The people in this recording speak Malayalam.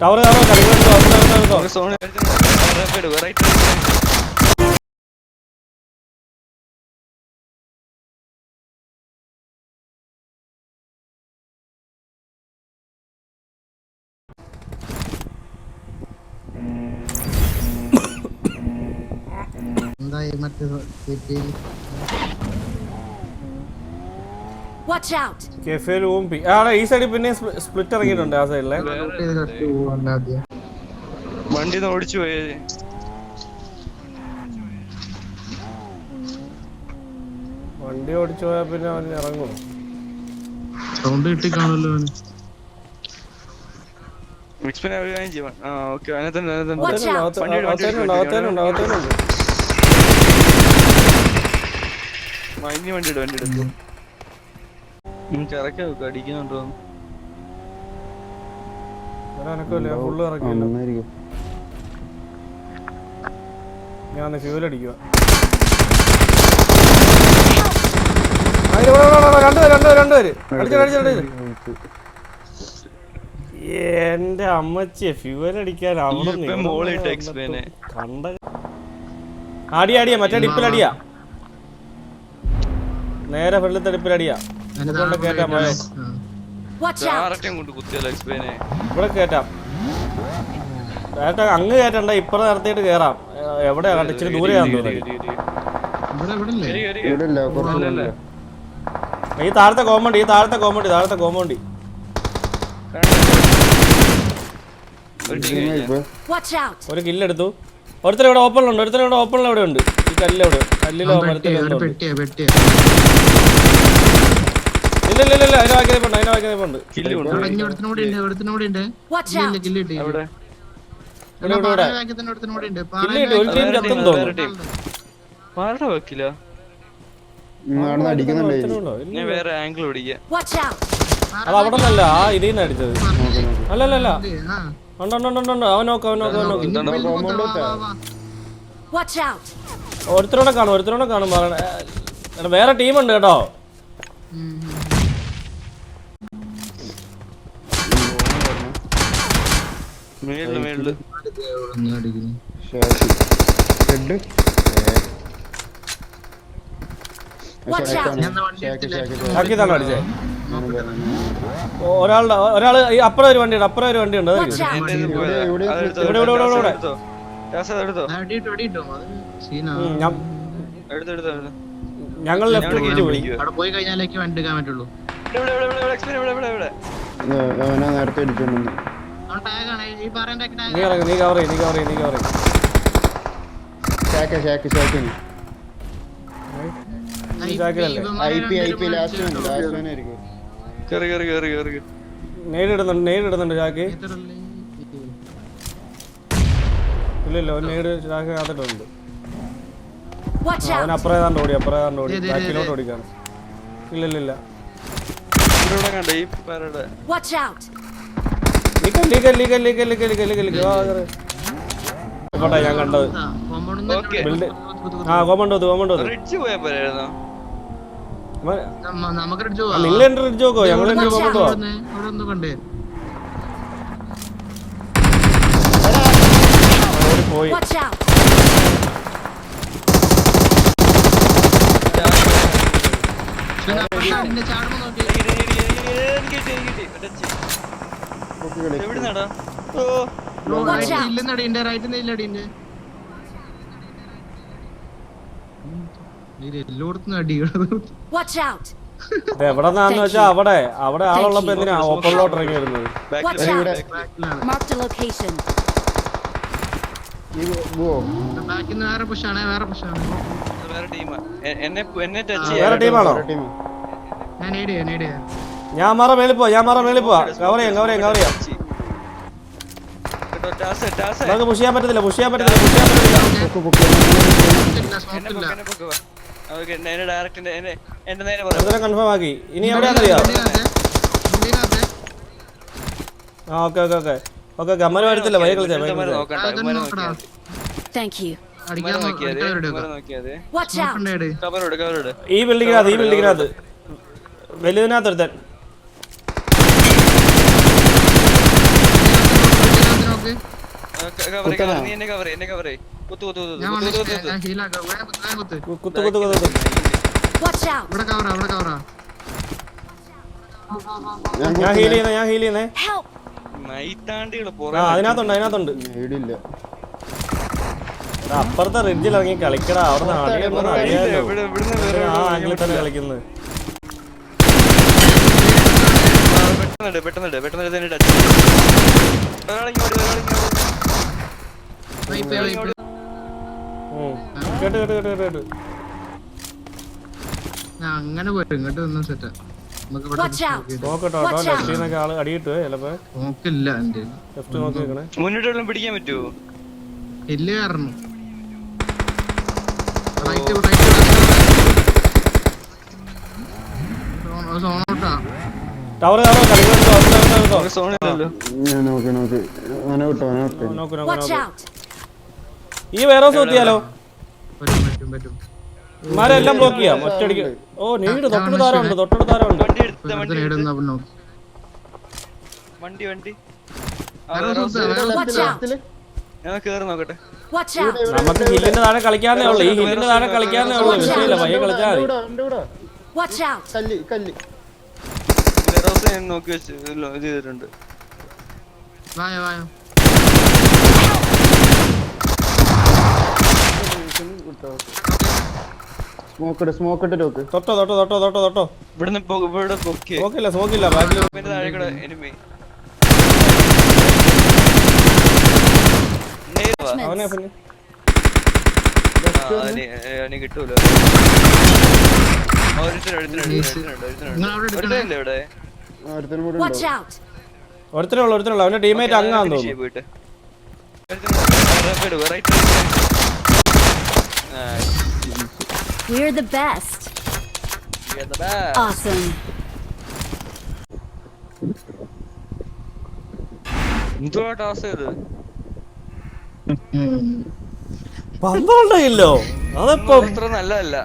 ടവർ ടവർ എന്തായി മറ്റേ വാച്ച് ഔട്ട് കെഫേൽ ഓംപി ആടാ ഈ സൈഡിൽ പിന്നെ സ്പ്ലിറ്റ് ഇറങ്ങിയിട്ടുണ്ട് ആ സൈഡിലെ വണ്ടി ഓടിച്ചു പോയത് വണ്ടി ഓടിച്ചു പോയാ പിന്നെ അവൻ ഇറങ്ങും. സൗണ്ട് കിട്ടി കാണുമല്ലോ അവന്. മിക്സ് പിന്നെ ഒരു കാര്യം ചെയ്യാം. ആ ഓക്കെ അതിനകത്തുണ്ട് വണ്ടി ഇടും വണ്ടി എടുക്കും ഞാൻ ഫ്യൂൽ അടിക്കുക എന്റെ അമ്മച്ചിയെ ഫ്യൂവൽ അടിക്കാൻ അവിടെ കണ്ട അടിയാ മറ്റേ ഡിപ്പിൽ അടിയാ നേരെ ഫ്രണ്ട് തെടുപ്പിലടിയാ കൊണ്ട് ഇവിടെ കേറ്റാം. അങ്ങ് കേറ്റണ്ട ഇപ്പറ നടത്തിയിട്ട് കേറാം. എവിടെ ഇച്ചിരി ദൂരെയാണ് തോന്നുന്നു. ഈ താഴത്തെ കോമണ്ടി ഈ താഴത്തെ കോമണ്ടി താഴത്തെ കോമണ്ടി ഒരു കില്ലെടുത്തു. ഒരുത്തർ ഇവിടെ ഓപ്പണിലുണ്ട് ഒരുത്തർ ഇവിടെ ഓപ്പണിൽ അവിടെ ഉണ്ട്. ഈ കല്ലിലവിടെ കല്ലിലോ ഇല്ല ഇല്ല ഇല്ല അതിനെ വാക്കി നിൽപ്പുണ്ട് അതിനെ വാക്കി നിൽപ്പുണ്ട് അത് അവിടെ നിന്നല്ല ആ ഇതിൽ അടിച്ചത്. അല്ലല്ല ഒരുത്തരോടെ കാണും ഒരുത്തരോടെ കാണും. വേറെ ടീമുണ്ട് കേട്ടോ. അടിച്ചേ ഒരാളുടെ ഒരാൾ ഈ അപ്പുറം ഒരു വണ്ടിയുണ്ട് അപ്പുറം ഒരു വണ്ടിയുണ്ട് ഇവിടെ ഇവിടെ ഇവിടെ ഇവിടെ ഞങ്ങൾ ലെഫ്റ്റ് പോയി പോയി കഴിഞ്ഞാലേക്ക് വണ്ടി നീ കവർ നീ കവർ നീ കവർ ഷാക്ക് അവൻ ഓടി ഓടി. ഞാൻ കണ്ടത്. ആ കോമണ്ടോത്ത് കോമണ്ടോത്ത് നിങ്ങൾ എന്റെ റിഡ്ജ് നോക്കോ. ഞങ്ങൾ എന്റെ നോക്കോ പോയി എവിടുന്നാടാ? ഓ. ഇല്ലെന്നടി റൈറ്റ് ഇല്ലെടി എവിടെന്നാന്ന് വെച്ചാ അവിടെ. അവിടെ ആളുള്ളപ്പോ എന്തിനാ? ഓപ്പണിലോട്ട് ഇറങ്ങി വരുന്നത് ഞാൻ മാറ മേളി പോവാ ഞാൻ മാറ മേളി പോവാ. കവർ ചെയ്യാം കവർ ചെയ്യാം കവർ ചെയ്യാം. നമുക്ക് പുഷ് ചെയ്യാൻ പറ്റത്തില്ല പുഷ് ചെയ്യാൻ പറ്റത്തില്ല കൺഫേം ആക്കി. ഇനി എവിടെയാണെന്നറിയോ ആ ഓക്കെ ഓക്കെ ഓക്കെ. ഓക്കെ ഗമ്മര വരത്തില്ല വഴി കളിച്ചാ ഈ ബിൽഡിങ്ങിനകത്ത് ഈ ബിൽഡിങ്ങിനകത്ത് വലുതിനകത്ത് ഒരുത്തൻ. കവർ കവർ എന്നെ കവർ എന്നെ കവർ ചെയ്യും കുത്തു കുത്തു ഞാൻ കുത്തു കുത്തു വന്നിട്ട് കുത്തു. ഞാൻ ഹീലാക്കാം വേഗം കുത്ത്, വേഗം കുത്ത്. കു- കുത്ത് കുത്ത് കുത്ത് കുത്ത്. Watch out! ഇവിടെ കവറാ ഇവിടെ കവറാ. ഞാൻ ഹീൽ ചെയ്യുന്നേ ഞാൻ ഹീൽ ചെയ്യുന്നേ. Help! മൈത്താണ്ടികൾ ആ പുറകെ അതിനകത്തുണ്ട് അതിനകത്തുണ്ട്. എടാ, അപ്പുറത്തെ റിഡ്ജിൽ ഇറങ്ങി കളിക്കടാ. അവിടെ അടിയൊന്നും അറിയാലോ. ഇവിടെ ഇവിടുന്ന് വേറെ ആ ആംഗിളിൽ തന്നെ കളിക്കുന്നത് പെട്ടെന്ന് ഒരാളിങ്ങോട്ട് ഒരാളിങ്ങോട്ട് ചെയ്യ്. കേട്ട് കേട്ട് കേട്ട് കേട്ട്. കേട്ട് ഞാൻ അങ്ങനെ പോയിട്ട് ഇങ്ങോട്ട് ഒന്നും സെറ്റ്! നോക്കട്ടോ ലെഫ്റ്റിൽ നിന്നൊക്കെ ആൾ അടിയിട്ട് ചിലപ്പോ. നോക്കില്ല എന്റെ. ലെഫ്റ്റ് നോക്കി നിൽക്കണേ മുന്നോട്ടുള്ള പിടിക്കാൻ പറ്റുമോ കാരണം. റൈറ്റ് സോണോട്ടാ. ടവർ! ഈ വേറെ ദിവസം ഇമാരെല്ലാം ബ്ലോക്ക് ചെയ്യാം. ഒറ്റടിക്ക് ഓ നീട്. തൊട്ടടുത്ത് താരം ഉണ്ട് തൊട്ടടുത്ത് താരം. ഉണ്ട് വണ്ടി എടുത്ത വണ്ടി എടുത്ത്. വണ്ടി വണ്ടി! ഞാൻ കേറി നോക്കട്ടെ! നമുക്ക് ഹില്ലിന്റെ താഴെ കളിക്കാന്നേ ഉള്ളു. ഈ ഹില്ലിന്റെ താഴെ കളിക്കാന്നേ ഉള്ളു. വിഷയമില്ല. പയ്യെ കളിച്ചാൽ നോക്കി വെച്ച് ഇത് ചെയ്തിട്ടുണ്ട്. വായോ വായോ. സ്മോക്ക് ഇട്ട് സ്മോക്ക് ഇട്ട് നോക്ക് തൊട്ടോ തൊട്ടോ തൊട്ടോ തൊട്ടോ തൊട്ടോ. ഇവിടുന്ന് പൊ- ഇവിടെ പൊക്കി. നോക്കില്ല നോക്കില്ല ബാക്കിൽ പിന്നെ താഴെ കൂടെ എനിമി അവനെ പിന്നെ കിട്ടൂല! ഒരുത്തനുള്ള ഒരുത്തനുള്ള അവന്റെ ടീമേറ്റ് അങ്ങാന്ന് തോന്നുന്നു. Right. We're the best. We're the best. Awesome. എന്തുവാ ടാസ് ചെയ്ത് പന്ത്രണ്ടല്ലോ അതിപ്പം അത്ര നല്ലതല്ല